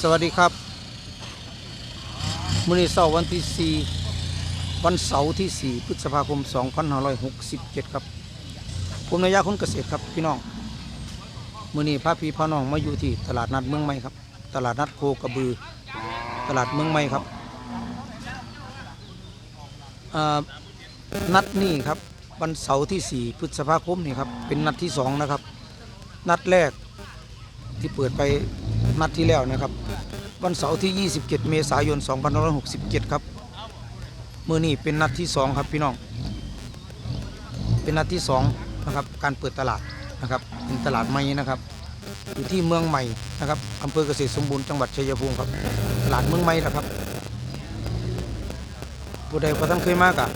สวัสดีครับมื้อนี้เสาร์วันที่ 4 วันเสาร์ที่ 4 พฤษภาคม 2567 ครับ ผมนายาคนเกษตรครับพี่น้องมื้อนี้พาพี่พาน้องมาอยู่ที่ตลาดนัดเมืองใหม่ครับ ตลาดนัดโคกระบือ ตลาดเมืองใหม่ครับนัดนี้ครับวันเสาร์ที่ 4 พฤษภาคมนี่ครับเป็นนัดที่ 2 นะครับ นัดแรกที่เปิดไป นัดที่แล้วนะครับ วันเสาร์ที่ 27 เมษายน 2567 ครับมื้อนี้เป็นนัดที่ 2 ครับพี่น้อง เป็นนัดที่2นะครับการเปิดตลาดนะครับเป็นตลาดใหม่นะครับ อยู่ที่เมืองใหม่นะครับอำเภอเกษตรสมบูรณ์จังหวัดชัยภูมิครับตลาดเมืองใหม่นะครับผู้ใดพอท่านเคยมากอะ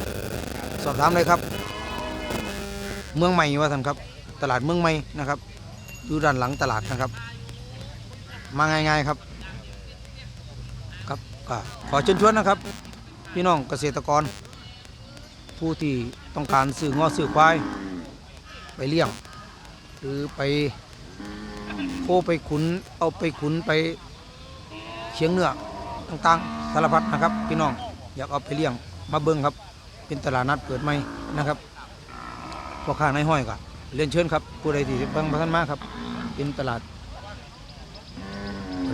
สอบถามเลยครับ เมืองใหม่ว่าท่านครับ ตลาดเมืองใหม่นะครับอยู่ด้านหลังตลาดนะครับ มาง่ายๆครับ ครับก็ขอเชิญชวนนะครับ พี่น้องเกษตรกร ผู้ที่ต้องการซื้องอซื้อควายไปเลี้ยง หรือไปโคไปขุนเอาไปขุนไปเชียงเนื้อต่างๆสารพัดนะครับ พี่น้องอยากเอาไปเลี้ยงมาเบิ้งครับ เป็นตลาดนัดเปิดใหม่นะครับพ่อค้าในห้อยก็เรียนเชิญครับผู้ใดที่เบิ่งมาท่านมาครับ เป็นตลาด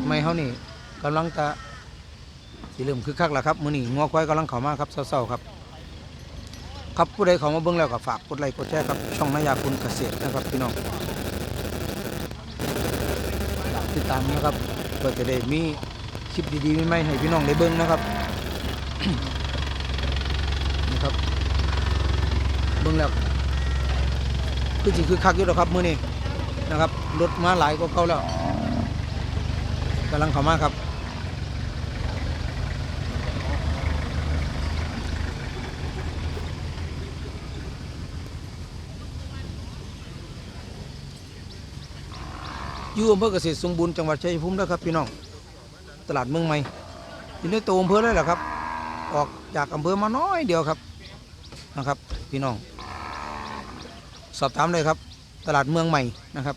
เปิดไม่เขานี่กำลังจะสิเริ่มคึกคักแล้วครับมื้อนี้งัวควายกำลังเข้ามาครับเศร้าๆครับ ครับผู้ใดเข้ามาเบิ่งแล้วก็ฝากกดไลค์กดแชร์ครับช่องนายาคุณเกษตรนะครับพี่น้องฝากติดตามนะครับเพื่อจะได้มีคลิปดีๆใหม่ๆให้พี่น้องได้เบิ่งนะครับนะครับเบิ่งแล้วคือสิคือคักอยู่แล้วครับมื้อนี้นะครับรถมาหลายกว่าเก่าแล้ว กำลังเข้ามาครับอยู่อำเภอเกษตรสมบูรณ์จังหวัดชัยภูมินะครับพี่น้อง ตลาดเมืองใหม่อยู่ในตัวอำเภอเลยแหละครับ ออกจากอำเภอมาน้อยเดียวครับนะครับ พี่น้อง สอบถามเลยครับ ตลาดเมืองใหม่นะครับ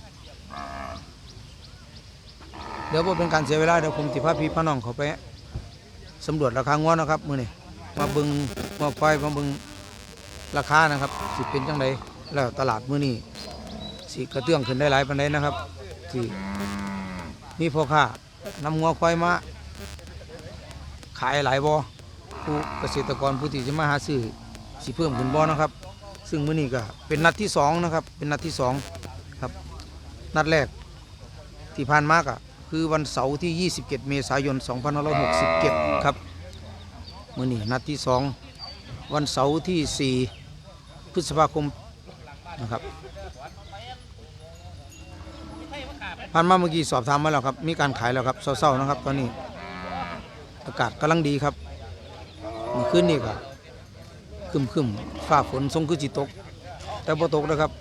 เดี๋ยวบ่เป็นการเสียเวลาเดี๋ยวผมสิพาพี่พาน้องเขาไปสำรวจราคางวนะครับมือนี้มาบิ่งมาไฟมาบิ่งราคานะครับสิเป็นจังไดแล้วตลาดมือนี้สิกระเตื้องขึ้นได้หลายปานใดนะครับที่มีพ่อค้านำงวควายมาขายหลายบ่ผู้เกษตรกรผู้ที่จะมาหาซื้อสิเพิ่มขึ้นบ่นะครับ ซึ่งมื้อนี้ก็เป็นนัดที่สองนะครับเป็นนัดที่สองครับนัดแรกที่ผ่านมากอะ คือวันเสาร์ที่ 27 เมษายน 2567 ครับมื่อนี้นัดที่ 2 วันเสาร์ที่ 4 พฤษภาคมนะครับผ่านมาเมื่อกี้สอบถามมาแล้วครับ มีการขายแล้วครับเศร้าๆนะครับ ตอนนี้อากาศกำลังดีครับเมื่อคืนนี้ก็คึมคึมๆฟ้าฝนทรงคือจิตก แต่บ่ตกนะครับ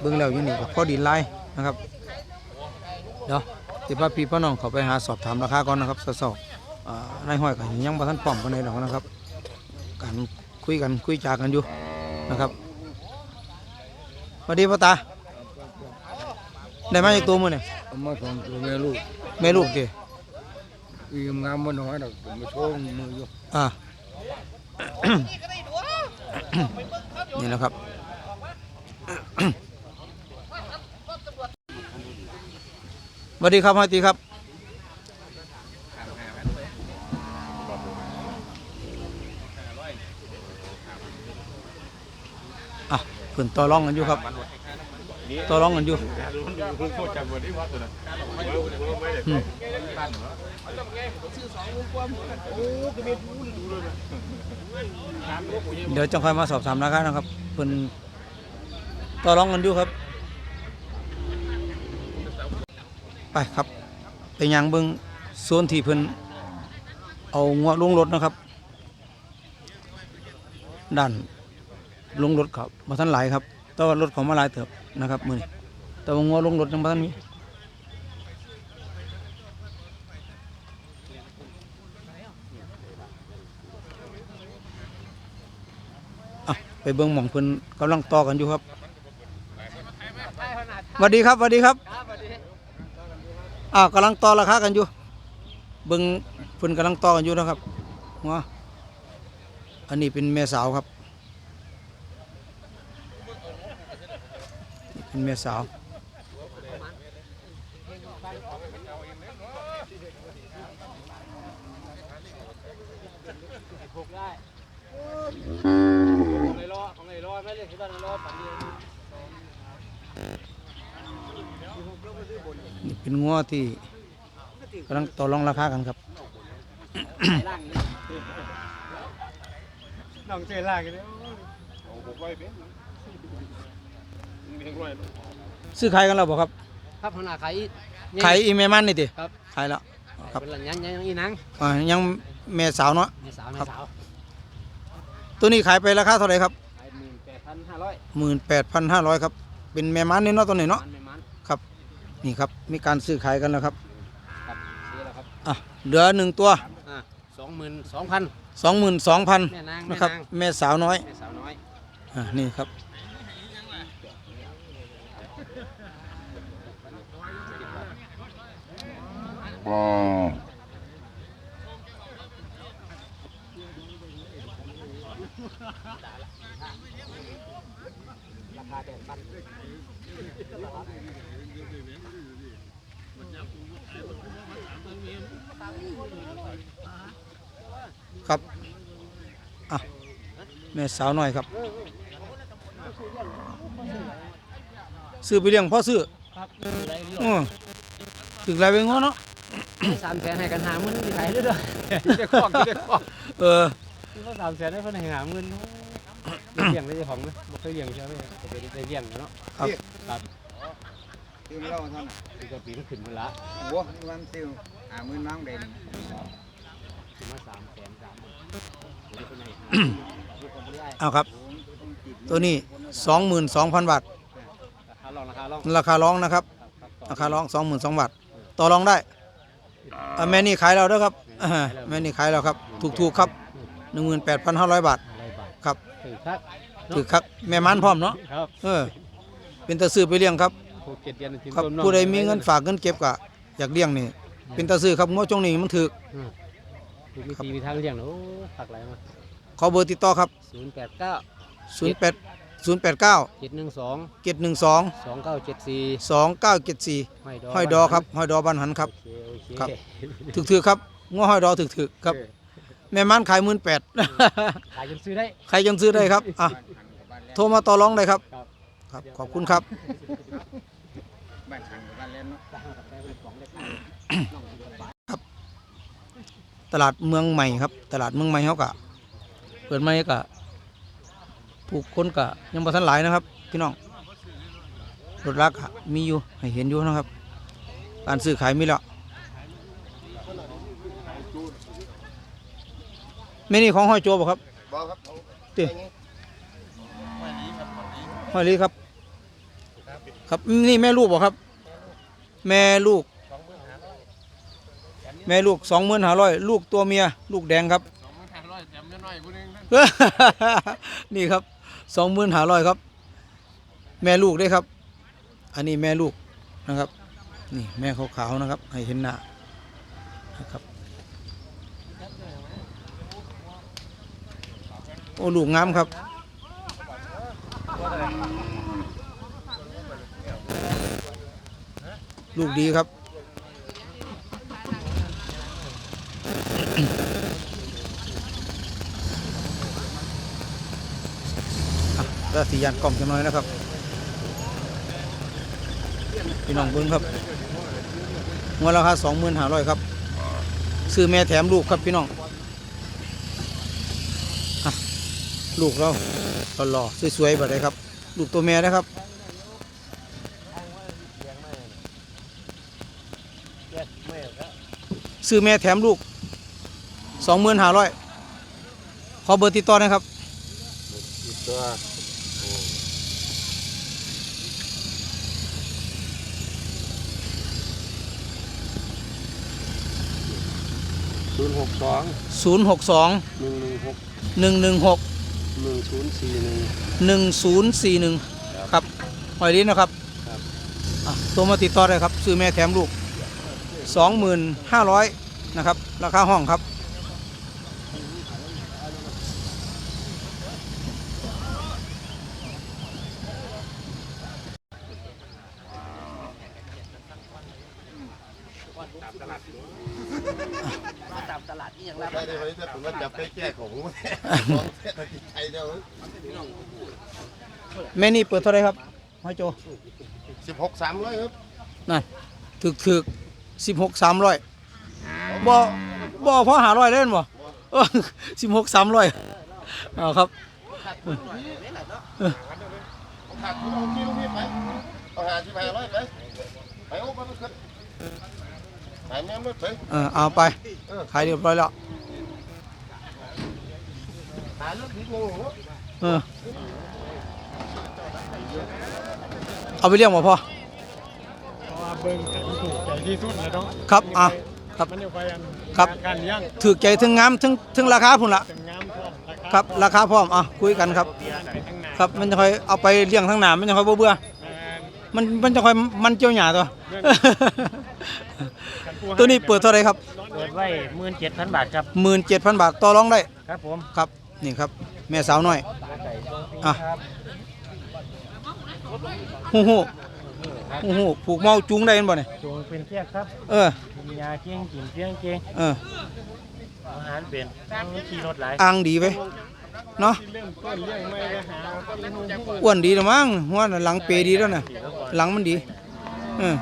เบิ่งแล้วอยู่นี่ก็พอดินไล่นะครับ เดี๋ยวติพาพี่พ่อน้องเขาไปหาสอบถามราคาก่อนนะครับเศร้าๆอ่านายห้อยก็ยังบ่ทันพร้อมปานใดดอกนะครับการคุยกันคุยจากันอยู่นะครับสวัสดีพ่อตาได้มาจากตัวมื้อนี่เอามาสองตัวแม่ลูกแม่ลูกติอีกงามมันน้อยดอกผมมาโชว์มืออยู่อ่านี่นะครับ สวัสดีครับพ่อตีครับ อะเพิ่นต่อรองกันอยู่ครับ ต่อรองกันอยู่อืมเดี๋ยวจะค่อยมาสอบถามราคานะครับเพิ่นต่อรองกันอยู่ครับ ไปครับไปยังเบิ่งโซนที่เพิ่นเอางวลงรถนะครับด้านลงรถครับมาทันหลายครับแต่ว่ารถเขามาหลายเติบนะครับมือนี้แต่ว่างวลงรถยังมาทันมีไปเบิ่งหม่องเพิ่นกำลังต่อกันอยู่ครับสวัสดีครับสวัสดีครับ อ้าวกำลังต่อราคากันอยู่เบิ่งเพิ่นกำลังต่อกันอยู่นะครับหัวอันนี้เป็นแม่สาวครับ เป็นแม่สาวของไอ้รอของไอ้รอไม่เลยที่บ้านไอ้รอปันเดียว นี่เป็นงัวที่กำลังต่อรองราคากันครับล่างน้องเจล่างกันเลยซื้อขายกันแล้วบ่ครับ ครับหัวหน้าขายขายอีเมมันนี่ติครับ ขายแล้วครับเป็นหลังยังยังอีนังอ่ายังแม่สาวเนาะแม่สาวแม่ครับสาวตัวนี้ขายไปราคาเท่าไหร่ครับขายหมื่นแปดพันห้าร้อยหมื่นแปดพันห้าร้อยครับ เป็นแม่มันนี่เนาะตัวนี้เนาะ นี่ครับมีการซื้อขายกันแล้วครับครับเสียแล้วครับอะเหลือหนึ่งตัวอ่าสองหมื่นสองพันสองหมื่นสองพันแม่นางนะแม่ครับนางแม่สาวน้อยแม่สาวน้อยอ่านี่ครับราคาแปดพัน ครับอะแม่สาวน้อยครับ ซื้อไปเลี้ยงพ่อซื้อครับอือถึงไรเป็นง้อเนาะสามแสนให้กันหาหมื่นที่ขายเรื่อยๆได้คอกได้คอกเออที่เขาสามแสนให้เพิ่นให้หาหมื่นได้เลี้ยงได้เจ้าของไหมบ่เคยเลี้ยงใช่ไหมจะไปได้เลี้ยงเนาะครับครับติวเล่าเท่านั้นที่ก็ปีนขึ้นมาละโอ้วันติว หามือน้องเด่นขึ้นมาสามแสนสามหมื่นเดี๋ยวเพิ่นให้หาลูกคนบ่ได้เอาครับ ตัวนี้สองหมื่นสองพันบาทราคาลองราคาลองราคาร้องนะครับครับ ราคาร้องสองหมื่นสองบาทต่อรองได้อะแม่นี่ขายเราเด้อครับอ่าแม่นี่ขายเราครับ ถูกๆครับหนึ่งหมื่นแปดพันห้าร้อยบาทอะไรบาทครับถือครับถือคักแม่มันพร้อมเนาะครับเออ เป็นตาซื้อไปเลี้ยงครับหกเจ็ดเดือนถึงครับต้นน้องผู้ใดมีเงินฝากเงินเก็บก็อยากเลี้ยงนี่ เป็นตาซื้อครับงวดจงนี้มันถือคือมีทีมีทางเลี้ยงเนาะโอ้ผักอะไรมาขอเบอร์ติดต่อครับ ศูนย์แปดเก้า0 8 0 8 9 เจ็ดหนึ่งสอง7 1 2 สองเก้าเจ็ดสี่2 9 7 4ห้อยดอห้อยดอครับห้อยดอบันหันครับ โอเคโอเคครับ ถึกถือครับงวห้อยดอถึกถือครับ แม่มันขายหมื่นแปด ขายจนซื้อได้ ใครยังซื้อได้ครับ อะ โทรมาต่อรองได้ครับ ครับครับขอบคุณครับบ้ายตลาดเมืองใหม่ครับ ตลาดเมืองใหม่เขากะเปิดใหม่กะผู้คนกะยังบ่ทันหลายนะครับ พี่น้องรถรักอะมีอยู่ให้เห็นอยู่นะครับ การซื้อขายมีแล้วแม่นี่ของห้อยโจบ่ครับบอกครับติห้อยลีครับ ครับนี่แม่ลูกบ่ครับ แม่ลูก แม่ลูกสองหมื่นห้าร้อยลูกตัวเมีย ลูกแดงครับนี่ครับสองหมื่นห้าร้อยครับ แม่ลูกด้วยครับ อันนี้แม่ลูกนะครับ นี่แม่ขาวๆนะครับ ให้เห็นหน้านะครับโอ้ลูกงามครับลูกดีครับ ก็สียันกล่องจังน้อยนะครับ พี่น้องเบิ้งครับงวดราคาสองหมื่นห้าร้อยครับ ซื้อแม่แถมลูกครับพี่น้องลูกเราหล่อๆสวยๆแบบนี้ครับ ลูกตัวแม่นะครับซื้อแม่แถมลูกสองหมื่นห้าร้อยขอเบอร์ติดต่อนะครับตัวศูนย์หกสอ ศูนย์หกสองหนึ่งหนึ่งหกหนึ่งหนึ่งหกหนึ่งศูนย์สี่หนึ่งหนึ่งศูนย์สี่หนึ่งครับหอยลิ้นนะครับครับ อะโทรมาติดต่อได้ครับ ซื้อแม่แถมลูก 25,000นะครับ ราคาห้องครับ ได้ได้วันนี้ถ้าผมว่าจะไปแก้ของของเศรษฐกิจไทยเดียวแม่นี่เปิดเท่าไหรครับห้อยโจสิบหกสามร้อยครับนั่นถึกถึกสิบหกสามร้อยบ่บ่พอหาร้อยเล่นบ่เออสิบหกสามร้อยเอาครับขาดทุนเอาที่ลูกพี่ไปเอาหาที่ไปร้อยไปไปโอ้ไปขึ้น หายแม่ไม่ไปเออเอาไปขายเรียบร้อยแล้วหายรถนิดนึงเออเอาไปเลี้ยงบ่พ่อเพราะว่าเบิ่งกันถูกใจที่สุดแล้วเนาะครับอะครับมันอยู่ไปอันครับการเลี้ยงถือใจถึงงามถึงถึงราคาพุ่นละเป็นงามพร้อมราคาครับราคาพร้อมอะคุยกันครับเบียร์ไปทั้งหนาครับมันจะค่อยเอาไปเลี้ยงทั้งหนามันจะค่อยบ่เบื่อแม่นมันมันจะค่อยมันเจียวหยาตัวกันผู้ตัวนี้เปิดเท่าไหรครับเปิดไว้หมื่นเจ็ดพันบาทครับ หมื่นเจ็ดพันบาทต่อรองได้ครับผมครับ นี่ครับ แม่สาวน้อยไก่ทรงปีอะครับฮู้ฮู้ฮู้ฮู้ผูกเมาจูงได้เห็นบ่เนี่ยจงเป็นเพียกครับเออ กินยาเกี้ยงกินเพียงเกี้ยงเอออาหารเป็นต้องขี่รถหลายอ่างดีไป เนาะเริ่มต้นเลี้ยงไม่ก็หาต้นหูหูอ้วนดีแล้วมั้งหัวน่ะหลังเปดีแล้วน่ะหลังมันดีเออ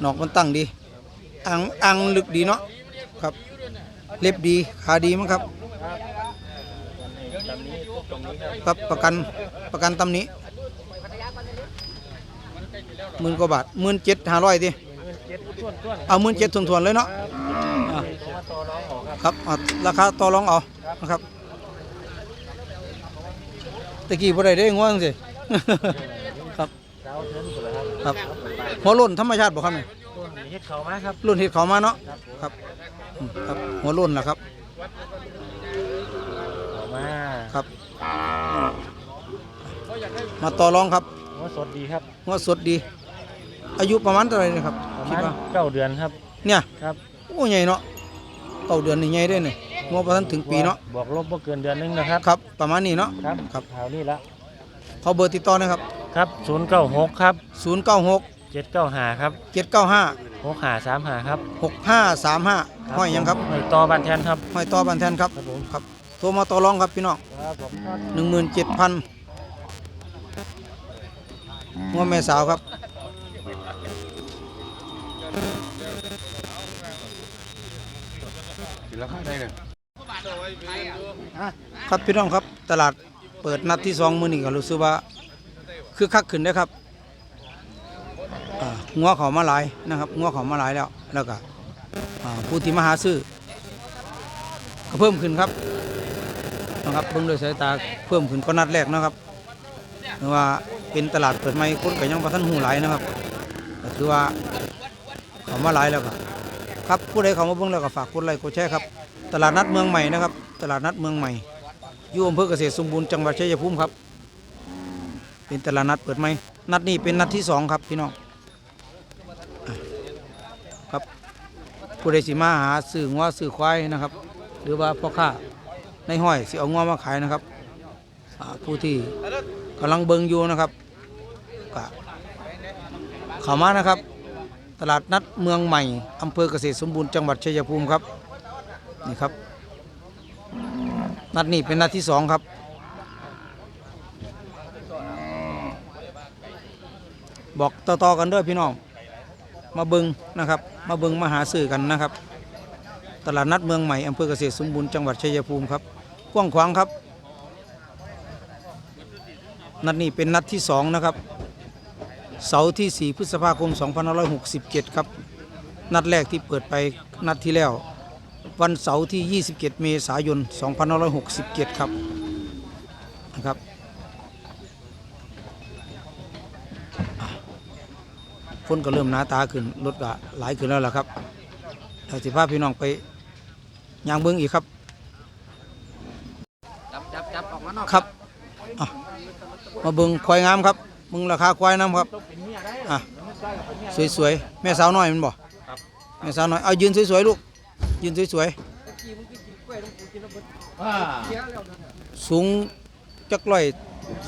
หนอกมันตั้งดีอ่างอ่างลึกดีเนาะครับ เล็บดีขาดีมั้งครับ ครับประกันประกันตำนี้หมื่นกว่าบาทหมื่นเจ็ดห้าร้อยดิเอาหมื่นเจ็ดส่วนๆเลยเนาะครับราราคาต่อรองเอานะครับ ตะกี้บ่ได้ได้ง่วงสิ ครับเจ้าเทินสุดเลยครับครับหัวโล้นธรรมชาติบ่ครับนี่ต้นเฮ็ดเขามาครับ รุ่นเห็ดเขามาเนาะครับผมครับอืมครับหัวโล้นล่ะครับ เขามาครับ มาต่อรองครับหัวสดดีครับหัวสดดี อายุประมาณเท่าไหร่เนะครับประคิดมาณว่าเก้าเดือนครับ เนี่ยครับ โอ้ใหญ่เนาะ เก้าเดือนนี่ใหญ่เด้เนี่ยงบประทันถึงปีเนาะบอกลบบ่เกินเดือนหนึงนะครับครับ ประมาณนี้เนาะครับครับข่าวนี้ละเขาเบอร์ติดต่อนะครับครับศูนย์เก้าหกครับ 096เจ็ดเก้าหาครับ 795หกหาสามหาครับ 6535ห้อยหยังครับห้อยต่อบ้านแทนครับห้อยต่อบันแทนครับครับผมครับโทรมาต่อรองครับพี่น้องครับผมครับ17,000งัวแม่สาวครับ ราคาได้เลยครับพี่น้องครับตลาดเปิดนัดที่สองมื้อนี้ก็รู้สึกว่าคือคักขึ้นนะครับงัวเขามาหลายนะครับงัวเขามาหลายแล้วแล้วก็ผู้ที่มาหาซื้อก็เพิ่มขึ้นครับนะครับเบิ่งด้วยสายตาเพิ่มขึ้นก็นัดแรกนะครับเพราะว่าเป็นตลาดเปิดใหม่คนก็ยังบ่ทันหูหลายนะครับก็ถือว่าเขามาหลายแล้วก็ ครับผู้ใดเขามาเบิ่งแล้วก็ฝากกดไลค์กดแชร์ครับตลาดนัดเมืองใหม่นะครับ ตลาดนัดเมืองใหม่อยู่อำเภอเกษตรสมบูรณ์จังหวัดชัยภูมิครับ เป็นตลาดนัดเปิดใหมนัดนี้เป็นนัดที่สองครับพี่น้องครับผู้ใดสิมาหาซื้องัวซื้อควายนะครับ หรือว่าพ่อค้าในห้อยสิเอางัวมาขายนะครับผู้ที่กำลังเบิงอยู่นะครับก็เข้ามานะครับ ตลาดนัดเมืองใหม่อำเภอเกษตรสมบูรณ์จังหวัดชัยภูมิครับนี่ครับ นัดนี้เป็นนัดที่สองครับ บอกต่อๆกันด้อพี่น้อง มาเบิงนะครับ มาเบิงมาหาสื่อกันนะครับ ตลาดนัดเมืองใหม่อำเภอเกษตรสมบูรณ์จังหวัดชัยภูมิครับกว้างขวางครับ นัดนี้เป็นนัดที่สองนะครับ เสาร์ที่ 4 พฤษภาคม 2567 ครับ นัดแรกที่เปิดไปนัดที่แล้ว วันเสาร์ที่ 27 เมษายน 2567 ครับนะครับอะคนก็เริ่มหนาตาขึ้นรถก็หลายขึ้นแล้วล่ะครับเดี๋ยวสิพาพี่น้องไปย่างเบิ้งอีกครับครับอะมาเบิ้งควายงามครับ มึงราคาควายน้ำครับอะสวยๆแม่สาวน้อยมันบ่แม่สาวน้อยเอายืนสวยๆลูกยืนสวยๆสูงจักร้อย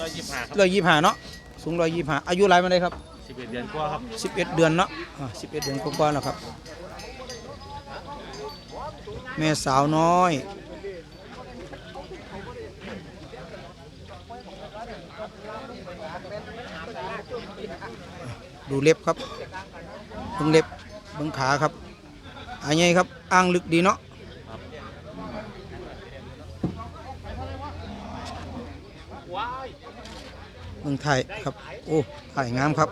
ร้อยยี่สิบห้าครับร้อยยี่ห้าเนาะสูงร้อยยี่ห้าอายุหลายมาได้ครับสิบเอ็ดเดือนกว่าครับสิบเอ็ดเดือนเนาะอ่าสิบเอ็ดเดือนกว่าๆแล้วครับ แม่สาวน้อย ดูเล็บครับเบิ่งเล็บเบิ่งขาครับอันนี้ครับอ่างลึกดีเนาะเบิ่งไทยครับ โอ้ไทยงามครับ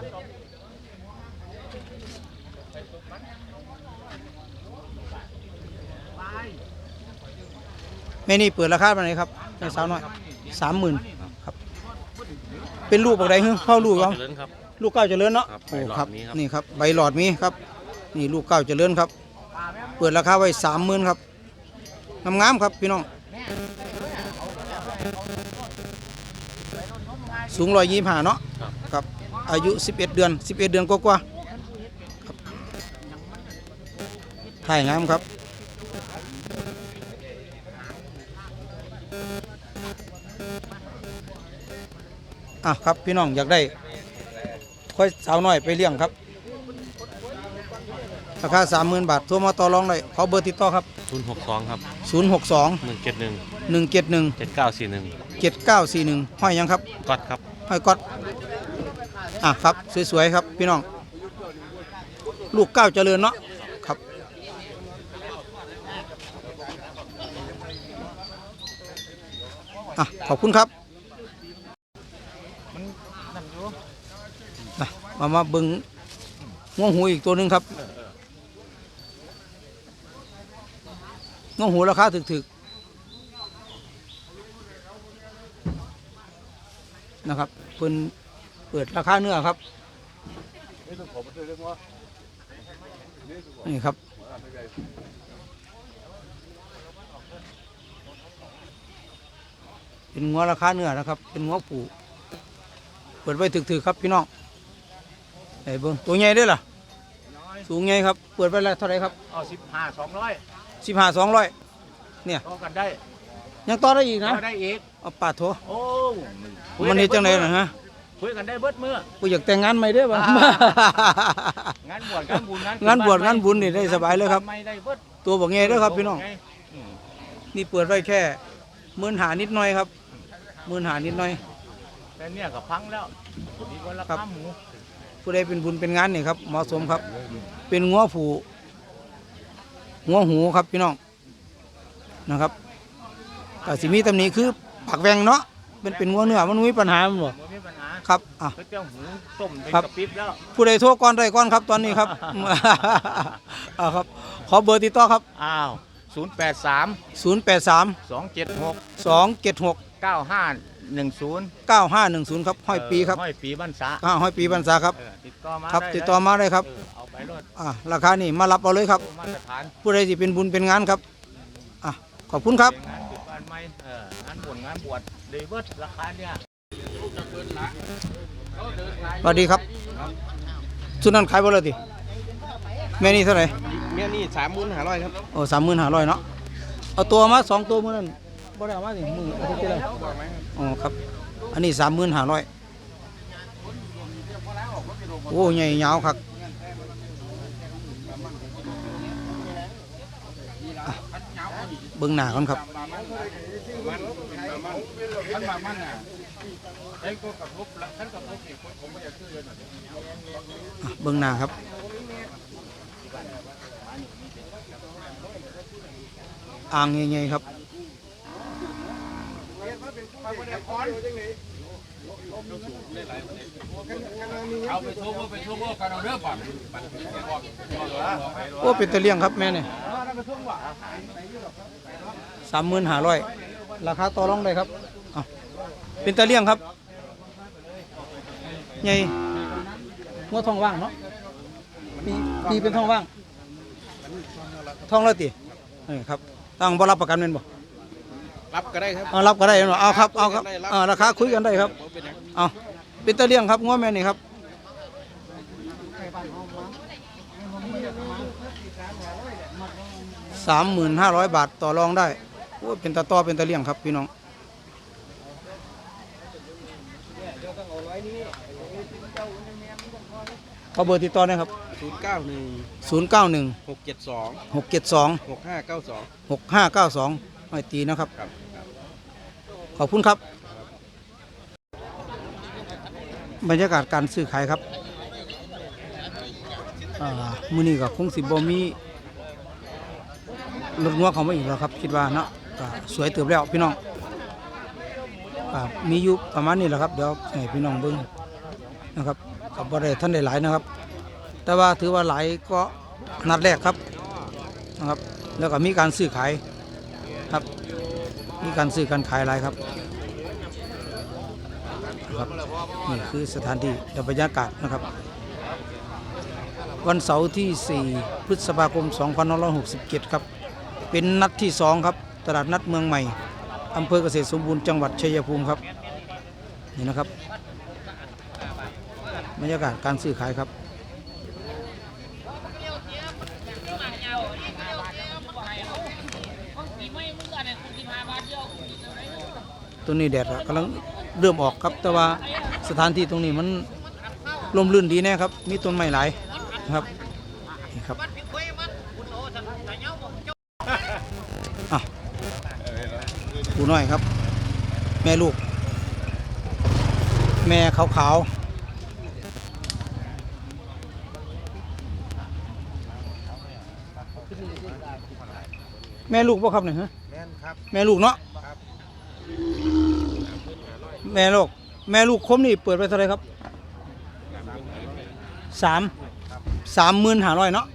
แม่นี่เปิดราคาไปไหนครับแม่สาวน้อยสามหมื่น เป็นลูกอะไรฮึพ่อลูกครับเจริญครับ ลูกเก้าเจริญเนาะครับโอ้ใบหลอดครับมีครับ นี่ครับใบหลอดมีครับ นี่ลูกเก้าเจริญครับ เปิดราคาไว้สามหมื่นครับงามๆครับพี่น้อง สูงร้อยยี่ห้าเนาะครับ อายุ 11 เดือน 11 เดือนกว่าๆครับถ่ายงามครับ อะครับพี่น้องอยากได้ค่อยสาวน้อยไปเลี้ยงครับราคา30,000บาทโทรมาต่อรองเลยขอเบอร์ติดต่อครับศูนย์หกสองครับ062หนึ่งเจ็ดหนึ่ง171เจ็ดเก้าสี่หนึ่ง7941ห้อยหยังครับก๊อตครับห้อยก๊อดอะครับสวยๆครับพี่น้อง ลูกเก้าวเจริญเนาะครับ อะขอบคุณครับอะ มามาเบึงง่วงหูอีกตัวหนึ่งครับง่วงหูราคาถึกๆนะครับเพิ่นเปิดราคาเนื้อครับนี่ครับเป็นงัวราคาเนื้อนะครับ เป็นงัวผูเปิดไว้ถึกๆครับพี่น้อง ไอ้เบิ้งตัวใหญ่ด้วยล่ะ สูงใหญ่ครับ เปิดไว้แล้วเท่าไหรครับเอาสิบห้าสองร้อยสิบห้าสองร้อยต่อกันได้ยังต่อได้อีกนะต่อได้อีกเอาปาดโถโอ้มันนี่จังไดนะฮะคุยกันได้เบิดมือกูอยากแต่งงานใหม่เด้อบ่งานบวชงานบุญงานงานบวชงานบุญนี่ได้สบายเลยครับไม่ได้เบิดตัวบอกไงเด้อครับพี่น้องไอืมนี่เปิดไว้แค่หมื่นหานิดหน่อยครับหมื่นหานิดหน่อยแต่เนี่ยก็พังแล้วดีกว่าราครัคาบหมู ผู้ใดเป็นบุญเป็นงานนี่ครับเหมาะสมครับ เป็นงัวผูงัวหูครับพี่น้องนะครับแต่สิมีตำหนิคือผักแวงเนาะเป็นเป็นงัวเนื้อมันมีปัญหามันบ่บ่มีปัญหาครับอะก็เจ้าหูต้มเป็นครับกระปิบแล้วผู้ใดโทรก่อนได้ก่อนครับตอนนี้ครับอ่าครับ ขอเบอร์ติดต่อครับอ้าวศูนย์แปดสาม083สองเจ็ดหก276 เก้าห้าหนึ่งศูนย์9510ครับห้อยปีครับห้อยปีบ้านสาอ่าห้อยปีบรรษาครับ เออติดต่อมาครับได้ติดต่อมาเลยครับ เออเอาไปรถอ่าราคานี่มารับเอาเลยครับ มาตรฐานผู้ใดที่เป็นบุญเป็นงานครับอะขอบคุณครับ เป็นงานติดบ้านไหมเอองานบวชงานบวชเดเบิร์ราคาเนี่ย สวัสดีครับชุดนั้นขายบ่เลยติแม่นี่เท่าไหร่เมียนี่สามหมื่นห้าร้อยครับโอ้สามหมื่นห้าร้อยเนาะเอาตัวมาสองตัวมือนั้น บ่ได้เอามาสิมืออาทิตย์ที่แล้วอ๋อครับ อันนี้สามหมื่นห้าร้อยโอ้ใหญ่ยาวครับเบิ้องหน้าก่อนครับท่านมามันน่ะไอ้ก็กับลบท่านกับลบอีกคนผมไม่อยากซื้องหน้าครับอ่างใหญ่ๆครับ เอาไปโชว์ไปโชว์กันเอาเด้อปั่นโอ้เป็นตะเลียงครับแม่เนี่ยสามหมื่นห้าร้อยราคาต่อรองได้ครับเป็นตะเลียงครับใหญ่งวทองว่างเนาะปีปีเป็นทองว่างทองแล้วตินี่ครับต้องบรับประกันเป็นบ่ รับก็ได้ครับเอารับก็ได้เนาะเอาครับเอาครับเออราคาคุยกันได้ครับเอาเป็นตะเลียงครับงวแม่นี่ครับสามหมื่นห้าร้อยบาทต่อรองได้โอ้ยเป็นตาต่อเป็นตาเลี่ยงครับพี่น้องขอเบอร์ติดต่อหนะครับศูนย์เก้า หนึ่งศูนย์เก้าหนึ่งหกเจ็ดสองหกเจ็ดสองหกห้าเก้าสองหกห้าเก้าสองห้อยตีนะครับครับขอบคุณครับ บรรยากาศการซื้อขายครับอ่ามื้อนี้ก็คงสิบ่มีรถงัวเขามาอีกแล้วครับ คิดว่าเนาะก็สวยเติบแล้วพี่น้องก็มีอยู่ประมาณนี้แหละครับเดี๋ยวให้พี่น้องเบิ่งนะครับก็บ่ได้ท่านได้หลายนะครับ แต่ว่าถือว่าหลายก็นัดแรกครับนะครับ แล้วก็มีการซื้อขายครับ มีการซื้อการขายหลายครับครับนี่คือสถานที่และบรรยากาศนะครับ วันเสาร์ที่ 4 พฤษภาคม 2567 ครับ เป็นนัดที่ 2 ครับ ตลาดนัดเมืองใหม่อำเภอเกษตรสมบูรณ์จังหวัดชัยภูมิครับ นี่นะครับบรรยากาศการซื้อขายครับ ตัวนี้แดดกำลังเริ่มออกครับ แต่ว่าสถานที่ตรงนี้มันลมลื่นดีแน่ครับ มีต้นไม้หลายนะครับนี่ครับอะผู้น้อยครับ แม่ลูก แม่ขาวๆแม่ลูกป่ะครับเนี่ยฮะแม่นครับ แม่ลูกเนาะ แม่ลูกแม่ลูกคมนี่เปิดไปเท่าไหรครับสามสามหมื่นห้าร้อยเนาะ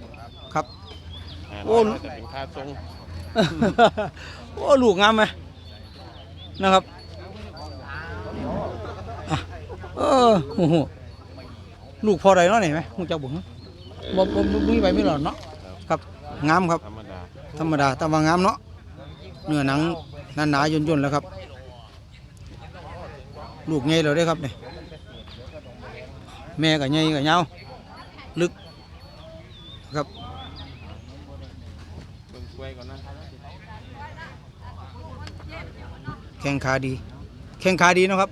ครับ โอ้จะเป็นค่าทรงโอ้ลูกงามไหมนะครับอะเออโอ้โหลูกพอไรเนาะนี่ไหมหูจักบุ๋งบ่บ่บ่มีใบไม่หลอดเนาะครับงามครับ ธรรมดาธรรมดาแต่ว่างามเนาะเนื้อหนังหนาๆย่นๆแล้วครับ ลูกใหญ่แล้วเด้ครับเนี่ยแม่กับใหญ่กับยาลึกครับเบิ่งกล้วยก่อนนะแข้งขาดี แข้งขาดีนะครับ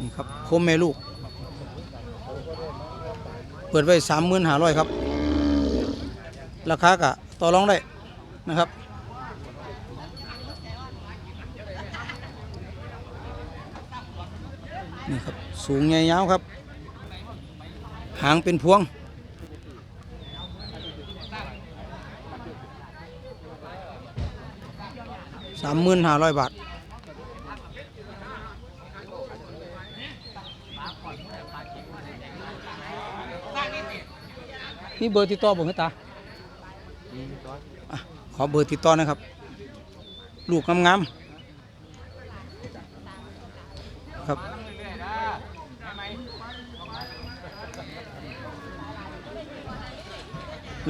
นี่ครับโคมแม่ลูก เปิดไว้สามหมื่นห้าร้อยครับ ราคากะต่อรองได้นะครับนี่ครับสูงใหญ่ยาวครับ หางเป็นพวง สามหมื่นห้าร้อยบาท นี่เบอร์ติดต่อผมให้ตา อะขอเบอร์ติดต่อนะครับ ลูกงามๆครับ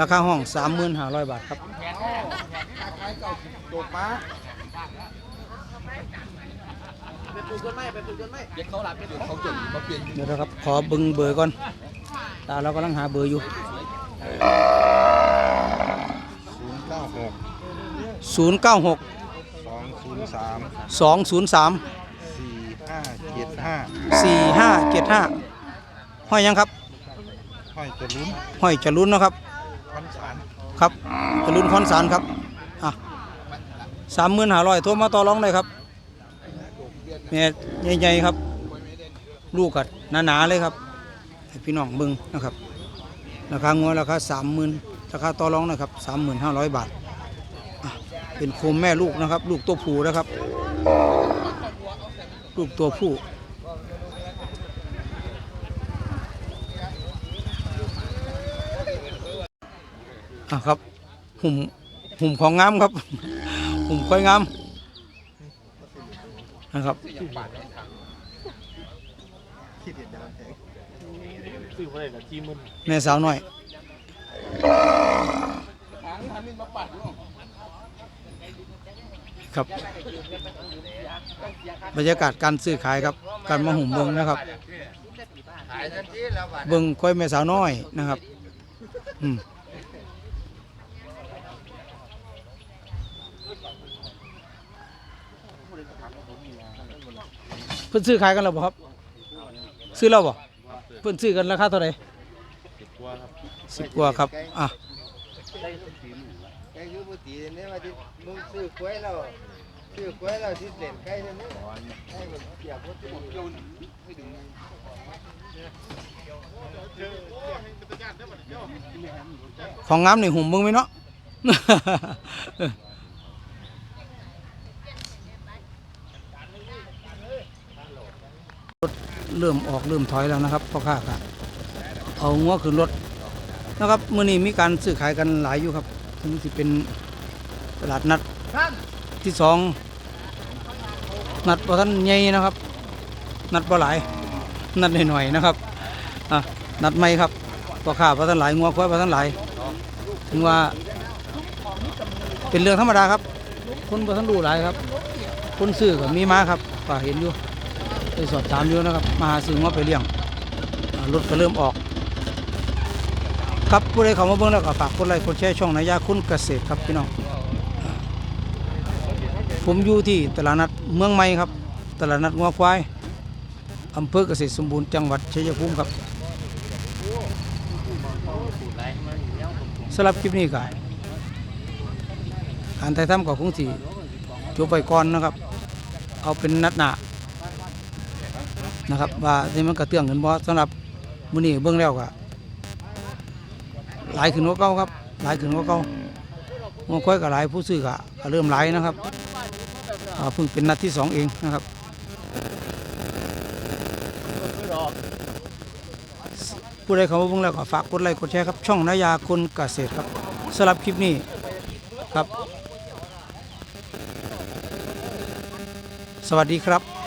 ราคาห้อง 35,500 บาทครับตกมาไปปลูกต้นไม้ไปปลูกต้นไม้เด็กเขาหลับไปดูเขาจนมาเปลี่ยนเดี๋ยวนะครับ ขอบึงเบอร์ก่อน ตาเรากำลังหาเบอร์อยู่ ศูนย์เก้าหก096สองศูนย์สาม203สี่ห้าเจ็ดห้า4575ห้อยยังครับห้อยจะลุ้นห้อยจรุนเนาะครับพันสารครับจรุนคอนสารครับอะสามหมื่นห้าร้อยโทรมาต่อรองได้ครับแม่ใหญ่ๆครับ ลูกกัดหนาๆเลยครับให้พี่น้องเบิ่งนะครับราคางัวราคาสามหมื่นราคาต่อรองนะครับสามหมื่นห้าร้อยบาทอะ เป็นโคมแม่ลูกนะครับ ลูกตัวผู้นะครับ ลูกตัวผู้อะครับหุ่มหุ่มของงามครับ หุ่มค่อยงามนะครับแม่สาวหน้อย ครับ บรรยากาศการซื้อขายครับ การมาหุ่มเบิงนะครับ เบิงค่อยแม่สาวน้อยนะครับอืมเพิ่นซื้อขายกันแล้วบ่ครับ ซื้อแล้วบ่เพิ่นซื้อกันราคาเท่าไหร่สิบกว่าครับ อะไก่คือบ่ตีเนี่ยว่าที่ มึงซื้อกล้วยแล้วซื้อกล้วยแล้วสิเล่นไก่นั่นนี่ให้มันเปียกบ่ตีของงามนี่หุ่มเบิ่งไหมเนาะรถเริ่มออกเริ่มถอยแล้วนะครับพ่อค้าก็เอางัวขึ้นรถนะครับเมื้อนี้มีการซื้อขายกันหลายอยู่ครับถึงสิเป็น ตลาดนัดที่สองนัดบ่ทันใหญ่นะครับ นัดบ่หลายนัดหน่อยๆนะครับอะนัดใหม่ครับพ่อค้าบ่ทันหลายงัวควายบ่ทันหลายถึงว่า เป็นเรื่องธรรมดาครับคนบ่ทันรู้หลายครับ คนซื้อก็มีมาครับก็เห็นอยู่ไปสอบถามอยู่นะครับ มาหาซื้อมาไปเลี้ยงอ่ารถก็เริ่มออก ครับผู้ใดเข้ามาเบิ่งแล้วก็ฝากกดไลค์กดแชร์ช่องนายาคุณเกษตรครับพี่น้อง ผมอยู่ที่ตลาดนัดเมืองใหม่ครับ ตลาดนัดงัวควายอำเภอเกษตรสมบูรณ์จังหวัดชัยภูมิครับสำหรับคลิปนี้ก็การถ่ายทำก็คงสิจบไปก่อนนะครับ เอาเป็นนัดหนานะครับ ว่าที่มันกระเตื้องกันบ่สำหรับมือนี้เบิ่งแล้วก็หลายขึ้นกว่าเก่าครับ หลายขึ้นกว่าเก่างัวควายก็หลายผู้ซื้อก็เริ่มหลายนะครับ เพิ่งเป็นนัดที่สองเองนะครับผู้ใดเข้ามาเพิ่งแล้วก็ฝากกดไลค์กดแชร์ครับ ช่องนายาคนเกษตรครับสำหรับคลิปนี้ครับ สวัสดีครับ